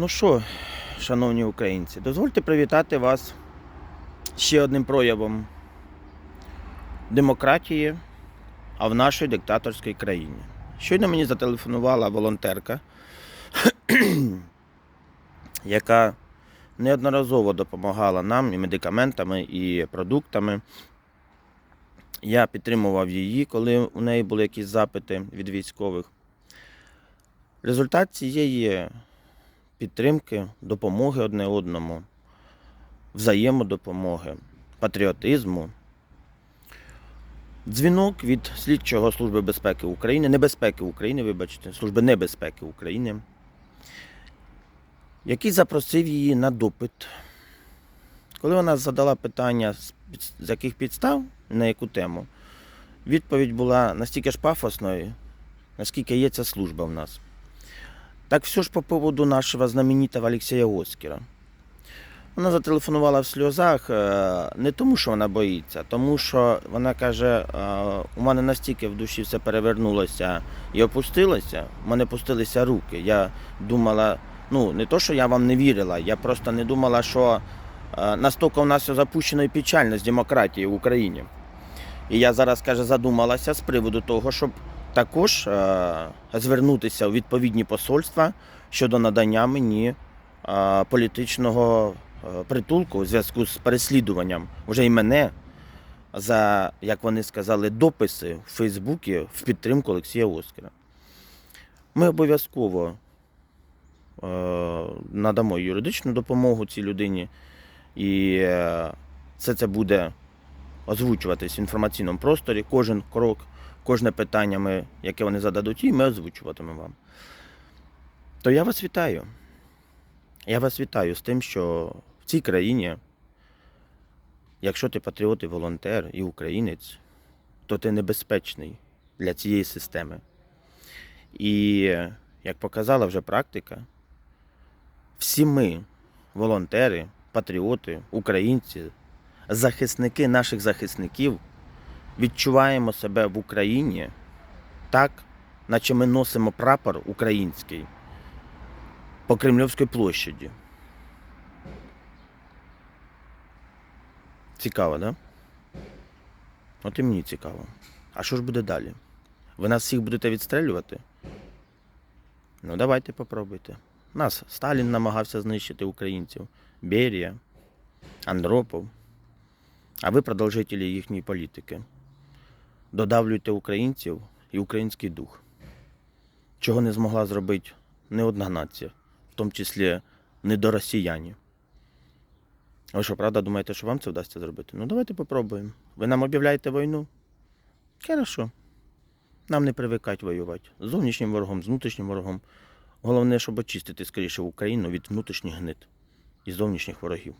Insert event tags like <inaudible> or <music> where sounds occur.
Ну що, шановні українці, дозвольте привітати вас ще одним проявом демократії, а в нашій диктаторській країні. Щойно мені зателефонувала волонтерка, <clears throat> яка неодноразово допомагала нам і медикаментами, і продуктами. Я підтримував її, коли у неї були якісь запити від військових. Результат цієї підтримки, допомоги одне одному, взаємодопомоги, патріотизму. Дзвінок від слідчого Служби безпеки України, небезпеки України, вибачте, Служби небезпеки України, який запросив її на допит. Коли вона задала питання, з яких підстав, на яку тему, відповідь була настільки ж пафосною, наскільки є ця служба в нас. Так все ж по поводу нашего знаменитого Алексея Оскера. Вона зателефонувала в сльозах е, не тому, що вона боїться, тому що вона каже, е, у мене настільки в душі все перевернулося і опустилося, в мене пустилися руки. Я думала, ну не то, що я вам не вірила, я просто не думала, що е, настільки у нас все запущено і печально з демократією в Україні. І я зараз, каже, задумалася з приводу того, щоб також е, звернутися у відповідні посольства щодо надання мені е, політичного е, притулку у зв'язку з переслідуванням вже і мене за, як вони сказали, дописи в Фейсбуці в підтримку Олексія Оскара. Ми обов'язково надамо юридичну допомогу цій людині, і все це буде озвучуватись в інформаційному просторі, кожен крок кожне питання, ми, яке вони зададуть, і ми озвучуватимемо вам. То я вас вітаю. Я вас вітаю з тим, що в цій країні, якщо ти патріот і волонтер і українець, то ти небезпечний для цієї системи. І як показала вже практика, всі ми, волонтери, патріоти, українці, захисники наших захисників, відчуваємо себе в Україні так, наче ми носимо прапор український по Кремльовській площаді. Цікаво, да? От і мені цікаво. А що ж буде далі? Ви нас всіх будете відстрелювати? Ну, давайте попробуйте. Нас Сталін намагався знищити українців, Берія, Андропов. А ви продовжителі їхньої політики додавлюйте українців і український дух, чого не змогла зробити не одна нація, в тому числі недоросіяні. Ви що, правда, думаєте, що вам це вдасться зробити? Ну давайте попробуємо. Ви нам об'являєте війну? Хорошо. Нам не привикать воювати. З зовнішнім ворогом, з внутрішнім ворогом. Головне, щоб очистити скоріше Україну від внутрішніх гнит і зовнішніх ворогів.